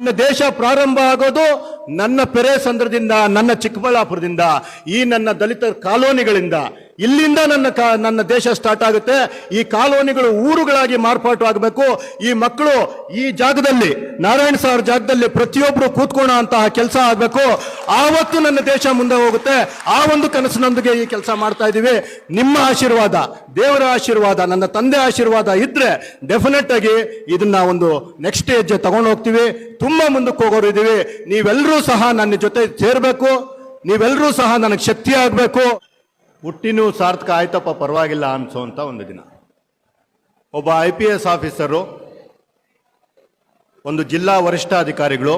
ನನ್ನ ದೇಶ ಪ್ರಾರಂಭ ಆಗೋದು ನನ್ನ ಪೆರೆ ಸಂದ್ರದಿಂದ ನನ್ನ ಚಿಕ್ಕಬಳ್ಳಾಪುರದಿಂದ ಈ ನನ್ನ ದಲಿತ ಕಾಲೋನಿಗಳಿಂದ. ಇಲ್ಲಿಂದ ನನ್ನ ಕಾ, ನನ್ನ ದೇಶ ಸ್ಟಾರ್ಟ್ ಆಗುತ್ತೆ. ಈ ಕಾಲೋನಿಗಳು ಊರುಗಳಾಗಿ ಮಾರ್ಪಾಟು ಆಗಬೇಕು. ಈ ಮಕ್ಕಳು ಈ ಜಾಗದಲ್ಲಿ, ನಾರಾಯಣ ಸಾರ್ ಜಾಗದಲ್ಲಿ ಪ್ರತಿಯೊಬ್ಬರು ಕೂತ್ಕೋಣ ಅಂತಹ ಕೆಲಸ ಆಗಬೇಕು. ಆವತ್ತು ನನ್ನ ದೇಶ ಮುಂದೆ ಹೋಗುತ್ತೆ. ಆ ಒಂದು ಕನಸಿನೊಂದಿಗೆ ಈ ಕೆಲಸ ಮಾಡ್ತಾ ಇದ್ದೀವಿ. ನಿಮ್ಮ ಆಶೀರ್ವಾದ, ದೇವರ ಆಶೀರ್ವಾದ, ನನ್ನ ತಂದೆ ಆಶೀರ್ವಾದ ಇದ್ರೆ ಡೆಫಿನೆಟ್ ಆಗಿ ಇದನ್ನ ಒಂದು ನೆಕ್ಸ್ಟ್ ಹೆಜ್ಜೆ ತಗೊಂಡು ಹೋಗ್ತೀವಿ. ತುಂಬಾ ಮುಂದಕ್ಕೆ ಹೋಗೋರು ಇದ್ದೀವಿ ನೀವೆಲ್ಲರೂ ಸಹ ನನ್ನ ಜೊತೆ ಸೇರಬೇಕು. ನೀವೆಲ್ಲರೂ ಸಹ ನನಗೆ ಶಕ್ತಿ ಆಗಬೇಕು. ಹುಟ್ಟಿನೂ ಸಾರ್ಥಕ ಆಯ್ತಪ್ಪ, ಪರವಾಗಿಲ್ಲ ಅನಿಸೋಂಥ ಒಂದು ದಿನ. ಒಬ್ಬ ಐ ಪಿ ಎಸ್ ಆಫೀಸರು, ಒಂದು ಜಿಲ್ಲಾ ವರಿಷ್ಠಾಧಿಕಾರಿಗಳು,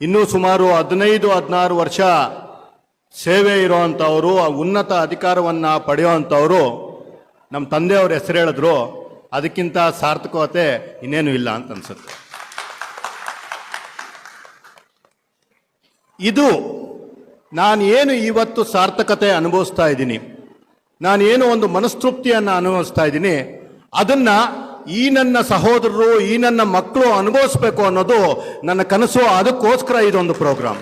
ಇನ್ನೂ ಸುಮಾರು ಹದಿನೈದು, ಹದಿನಾರು ವರ್ಷ ಸೇವೆ ಇರುವಂಥವರು ಆ ಉನ್ನತ ಅಧಿಕಾರವನ್ನು ಪಡೆಯುವಂಥವರು ನಮ್ಮ ತಂದೆಯವ್ರ ಹೆಸರು ಹೇಳಿದ್ರು, ಅದಕ್ಕಿಂತ ಸಾರ್ಥಕತೆ ಇನ್ನೇನು ಇಲ್ಲ ಅಂತ ಅನ್ಸುತ್ತೆ. ಇದು ನಾನು ಏನು ಇವತ್ತು ಸಾರ್ಥಕತೆ ಅನುಭವಿಸ್ತಾ ಇದ್ದೀನಿ? ನಾನು ಏನು ಒಂದು ಮನಸ್ತೃಪ್ತಿಯನ್ನು ಅನುಭವಿಸ್ತಾ ಇದ್ದೀನಿ? ಅದನ್ನು ಈ ನನ್ನ ಸಹೋದರರು, ಈ ನನ್ನ ಮಕ್ಕಳು ಅನುಭವಿಸ್ಬೇಕು ಅನ್ನೋದು ನನ್ನ ಕನಸು. ಅದಕ್ಕೋಸ್ಕರ ಇದೊಂದು ಪ್ರೋಗ್ರಾಮ್.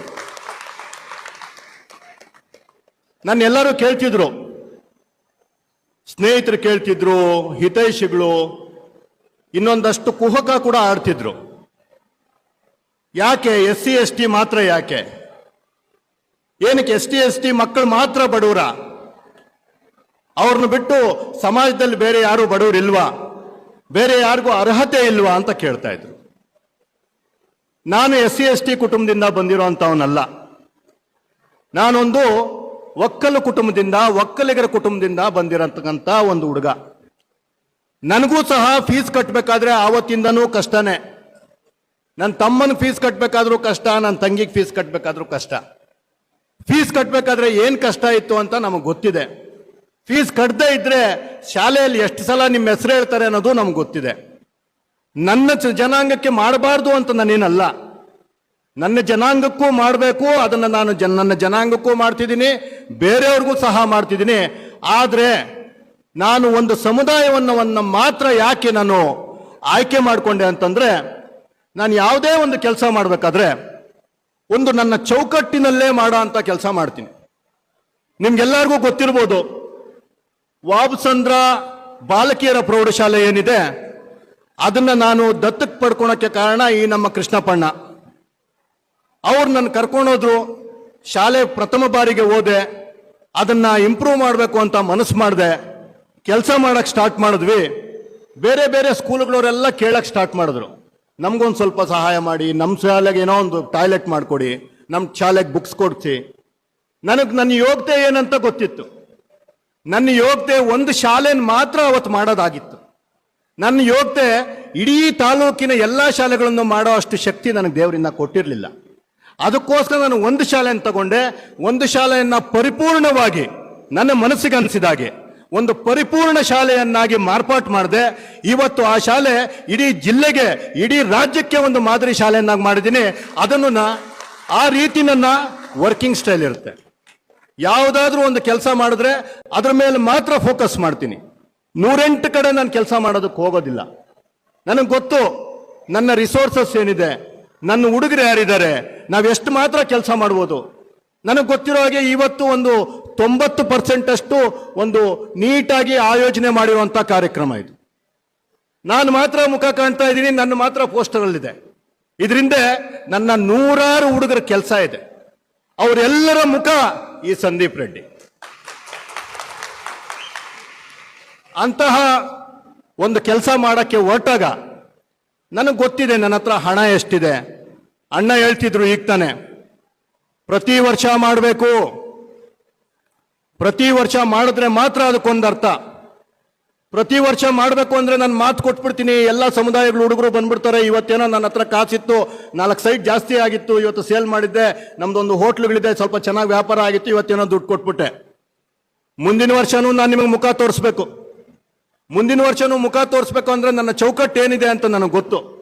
ನನ್ನ ಎಲ್ಲರೂ ಕೇಳ್ತಿದ್ರು. ಸ್ನೇಹಿತರು ಕೇಳ್ತಿದ್ರು, ಹಿತೈಷಿಗಳು, ಇನ್ನೊಂದಷ್ಟು ಕುಹಕ ಕೂಡ ಆಡ್ತಿದ್ರು. ಯಾಕೆ? ಎಸ್ ಸಿ ಎಸ್ ಟಿ ಮಾತ್ರ ಯಾಕೆ? ಏನಕ್ಕೆ ಎಸ್ ಟಿ ಎಸ್ ಟಿ ಮಕ್ಕಳು ಮಾತ್ರ ಬಡವರ ಅವ್ರನ್ನ ಬಿಟ್ಟು ಸಮಾಜದಲ್ಲಿ ಬೇರೆ ಯಾರು ಬಡವರು ಬೇರೆ ಯಾರಿಗೂ ಅರ್ಹತೆ ಇಲ್ವಾ ಅಂತ ಕೇಳ್ತಾ ಇದ್ರು. ನಾನು ಎಸ್ ಸಿ, ಎಸ್ ಟಿ ಕುಟುಂಬದಿಂದ ಬಂದಿರೋಂಥವನಲ್ಲ. ನಾನೊಂದು ಒಕ್ಕಲು ಕುಟುಂಬದಿಂದ, ಒಕ್ಕಲಿಗರ ಕುಟುಂಬದಿಂದ ಬಂದಿರತಕ್ಕಂಥ ಒಂದು ಹುಡುಗ. ನನಗೂ ಸಹ ಫೀಸ್ ಕಟ್ಟಬೇಕಾದ್ರೆ ಆವತ್ತಿಂದನೂ ಕಷ್ಟನೇ. ನನ್ನ ತಮ್ಮನ ಫೀಸ್ ಕಟ್ಟಬೇಕಾದ್ರೂ ಕಷ್ಟ, ನನ್ನ ತಂಗಿಗೆ ಫೀಸ್ ಕಟ್ಟಬೇಕಾದ್ರೂ ಕಷ್ಟ. ಫೀಸ್ ಕಟ್ಟಬೇಕಾದ್ರೆ ಏನು ಕಷ್ಟ ಇತ್ತು ಅಂತ ನಮಗೆ ಗೊತ್ತಿದೆ. ಫೀಸ್ ಕಟ್ಟದೇ ಇದ್ರೆ ಶಾಲೆಯಲ್ಲಿ ಎಷ್ಟು ಸಲ ನಿಮ್ಮ ಹೆಸರು ಹೇಳ್ತಾರೆ ಅನ್ನೋದು ನಮ್ಗೆ ಗೊತ್ತಿದೆ. ನನ್ನ ಜನಾಂಗಕ್ಕೆ ಮಾಡಬಾರ್ದು ಅಂತ ನಾನೇನಲ್ಲ. ನನ್ನ ಜನಾಂಗಕ್ಕೂ ಮಾಡಬೇಕು, ಅದನ್ನು ನಾನು ಜನ ನನ್ನ ಜನಾಂಗಕ್ಕೂ ಮಾಡ್ತಿದ್ದೀನಿ, ಬೇರೆಯವ್ರಿಗೂ ಸಹ ಮಾಡ್ತಿದ್ದೀನಿ. ಆದರೆ ನಾನು ಒಂದು ಸಮುದಾಯವನ್ನು ಮಾತ್ರ ಯಾಕೆ ನಾನು ಆಯ್ಕೆ ಮಾಡಿಕೊಂಡೆ ಅಂತಂದರೆ, ನಾನು ಯಾವುದೇ ಒಂದು ಕೆಲಸ ಮಾಡಬೇಕಾದ್ರೆ ಒಂದು ನನ್ನ ಚೌಕಟ್ಟಿನಲ್ಲೇ ಮಾಡೋ ಅಂತ ಕೆಲಸ ಮಾಡ್ತೀನಿ. ನಿಮ್ಗೆಲ್ಲರಿಗೂ ಗೊತ್ತಿರ್ಬೋದು, ವಾಬಸಂದ್ರ ಬಾಲಕಿಯರ ಪ್ರೌಢಶಾಲೆ ಏನಿದೆ, ಅದನ್ನ ನಾನು ದತ್ತಕ್ಕೆ ಪಡ್ಕೊಳಕ್ಕೆ ಕಾರಣ ಈ ನಮ್ಮ ಕೃಷ್ಣಪ್ಪಣ್ಣ ಅವ್ರು ನನ್ನ ಕರ್ಕೊಂಡೋದ್ರು, ಶಾಲೆ ಪ್ರಥಮ ಬಾರಿಗೆ ಹೋದೆ, ಅದನ್ನ ಇಂಪ್ರೂವ್ ಮಾಡಬೇಕು ಅಂತ ಮನಸ್ಸು ಮಾಡಿದೆ, ಕೆಲಸ ಮಾಡಕ್ಕೆ ಸ್ಟಾರ್ಟ್ ಮಾಡಿದ್ವಿ. ಬೇರೆ ಬೇರೆ ಸ್ಕೂಲ್ಗಳವರೆಲ್ಲ ಕೇಳಕ್ಕೆ ಸ್ಟಾರ್ಟ್ ಮಾಡಿದ್ರು. ನಮ್ಗೊಂದು ಸ್ವಲ್ಪ ಸಹಾಯ ಮಾಡಿ ನಮ್ಮ ಶಾಲೆಗೆ ಏನೋ ಒಂದು ಟಾಯ್ಲೆಟ್ ಮಾಡಿಕೊಡಿ ನಮ್ಮ ಶಾಲೆಗೆ ಬುಕ್ಸ್ ಕೊಡ್ತಿ ನನಗೆ ನನ್ನ ಯೋಗ್ಯತೆ ಏನಂತ ಗೊತ್ತಿತ್ತು. ನನ್ನ ಯೋಗ್ಯತೆ ಒಂದು ಶಾಲೆನ ಮಾತ್ರ ಅವತ್ತು ಮಾಡೋದಾಗಿತ್ತು. ನನ್ನ ಯೋಗ್ಯತೆ ಇಡೀ ತಾಲೂಕಿನ ಎಲ್ಲ ಶಾಲೆಗಳನ್ನು ಮಾಡೋ ಅಷ್ಟು ಶಕ್ತಿ ನನಗೆ ದೇವರಿಂದ ಕೊಟ್ಟಿರಲಿಲ್ಲ. ಅದಕ್ಕೋಸ್ಕರ ನಾನು ಒಂದು ಶಾಲೆಯನ್ನು ತಗೊಂಡೆ, ಒಂದು ಶಾಲೆಯನ್ನು ಪರಿಪೂರ್ಣವಾಗಿ ನನ್ನ ಮನಸ್ಸಿಗೆ ಅನಿಸಿದಾಗೆ ಒಂದು ಪರಿಪೂರ್ಣ ಶಾಲೆಯನ್ನಾಗಿ ಮಾರ್ಪಾಟ್ ಮಾಡಿದೆ, ಇವತ್ತು ಆ ಶಾಲೆ ಇಡೀ ಜಿಲ್ಲೆಗೆ, ಇಡೀ ರಾಜ್ಯಕ್ಕೆ ಒಂದು ಮಾದರಿ ಶಾಲೆಯನ್ನಾಗಿ ಮಾಡಿದ್ದೀನಿ. ಅದನ್ನು ನಾ, ಆ ರೀತಿ ನನ್ನ ವರ್ಕಿಂಗ್ ಸ್ಟೈಲ್ ಇರುತ್ತೆ. ಯಾವುದಾದ್ರೂ ಒಂದು ಕೆಲಸ ಮಾಡಿದ್ರೆ ಅದ್ರ ಮೇಲೆ ಮಾತ್ರ ಫೋಕಸ್ ಮಾಡ್ತೀನಿ. ನೂರೆಂಟು ಕಡೆ ನಾನು ಕೆಲಸ ಮಾಡೋದಕ್ಕೆ ಹೋಗೋದಿಲ್ಲ. ನನಗೆ ಗೊತ್ತು, ನನ್ನ ರಿಸೋರ್ಸಸ್ ಏನಿದೆ, ನನ್ನ ಹುಡುಗರು ಯಾರಿದ್ದಾರೆ, ನಾವು ಎಷ್ಟು ಮಾತ್ರ ಕೆಲಸ ಮಾಡ್ಬೋದು. ನನಗೆ ಗೊತ್ತಿರೋ ಹಾಗೆ ಇವತ್ತು ಒಂದು ತೊಂಬತ್ತು ಪರ್ಸೆಂಟ್ ಅಷ್ಟು ಒಂದು ನೀಟಾಗಿ ಆಯೋಜನೆ ಮಾಡಿರುವಂಥ ಕಾರ್ಯಕ್ರಮ ಇದು. ನಾನು ಮಾತ್ರ ಮುಖ ಕಾಣ್ತಾ ಇದ್ದೀನಿ, ನನ್ನ ಮಾತ್ರ ಪೋಸ್ಟರಲ್ಲಿದೆ. ಇದರಿಂದ ನನ್ನ ನೂರಾರು ಹುಡುಗರ ಕೆಲಸ ಇದೆ. ಅವರೆಲ್ಲರ ಮುಖ ಈ ಸಂದೀಪ್ ರೆಡ್ಡಿ. ಅಂತಹ ಒಂದು ಕೆಲಸ ಮಾಡಕ್ಕೆ ಹೊರಟಾಗ ನನಗೆ ಗೊತ್ತಿದೆ, ನನ್ನ ಹತ್ರ ಹಣ ಎಷ್ಟಿದೆ. ಅಣ್ಣ ಹೇಳ್ತಿದ್ರು, ಈಗ ತಾನೆ. ಪ್ರತಿ ವರ್ಷ ಮಾಡಬೇಕು ಪ್ರತಿ ವರ್ಷ ಮಾಡಿದ್ರೆ ಮಾತ್ರ ಅದಕ್ಕೊಂದು ಅರ್ಥ. ಪ್ರತಿ ವರ್ಷ ಮಾಡಬೇಕು ಅಂದ್ರೆ ನಾನು ಮಾತು ಕೊಟ್ಬಿಡ್ತೀನಿ. ಎಲ್ಲ ಸಮುದಾಯಗಳು ಹುಡುಗರು ಬಂದ್ಬಿಡ್ತಾರೆ. ಇವತ್ತೇನೋ ನನ್ನ ಹತ್ರ ಕಾಸಿತ್ತು. ನಾಲ್ಕು ಸೈಟ್ ಜಾಸ್ತಿ ಆಗಿತ್ತು. ಇವತ್ತು ಸೇಲ್ ಮಾಡಿದ್ದೆ. ನಮ್ದೊಂದು ಹೋಟ್ಲುಗಳಿದೆ. ಸ್ವಲ್ಪ ಚೆನ್ನಾಗಿ ವ್ಯಾಪಾರ ಆಗಿತ್ತು. ಇವತ್ತೇನೋ ದುಡ್ಡು ಕೊಟ್ಬಿಟ್ಟೆ. ಮುಂದಿನ ವರ್ಷನೂ ನಾನು ನಿಮಗೆ ಮುಖ ತೋರಿಸ್ಬೇಕು. ಮುಂದಿನ ವರ್ಷನೂ ಮುಖ ತೋರಿಸ್ಬೇಕು ಅಂದ್ರೆ ನನ್ನ ಚೌಕಟ್ಟು ಏನಿದೆ ಅಂತ ನನಗೆ ಗೊತ್ತು.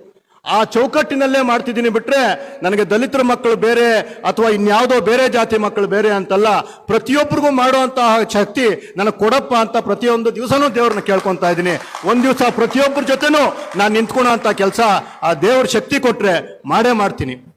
ಆ ಚೌಕಟ್ಟಿನಲ್ಲೇ ಮಾಡ್ತಿದ್ದೀನಿ ಬಿಟ್ರೆ ನನಗೆ ದಲಿತರ ಮಕ್ಕಳು ಬೇರೆ ಅಥವಾ ಇನ್ಯಾವುದೋ ಬೇರೆ ಜಾತಿ ಮಕ್ಕಳು ಬೇರೆ ಅಂತಲ್ಲ ಪ್ರತಿಯೊಬ್ಬರಿಗೂ ಮಾಡುವಂತಹ ಶಕ್ತಿ ನನಗೆ ಕೊಡಪ್ಪ ಅಂತ ಪ್ರತಿಯೊಂದು ದಿವಸನೂ ದೇವ್ರನ್ನ ಕೇಳ್ಕೊತಾ ಇದ್ದೀನಿ. ಒಂದು ದಿವಸ ಪ್ರತಿಯೊಬ್ಬರ ಜೊತೆನೂ ನಾನು ನಿಂತ್ಕೊಳೋ ಅಂತ ಕೆಲಸ ಆ ದೇವ್ರ ಶಕ್ತಿ ಕೊಟ್ರೆ ಮಾಡೇ ಮಾಡ್ತೀನಿ.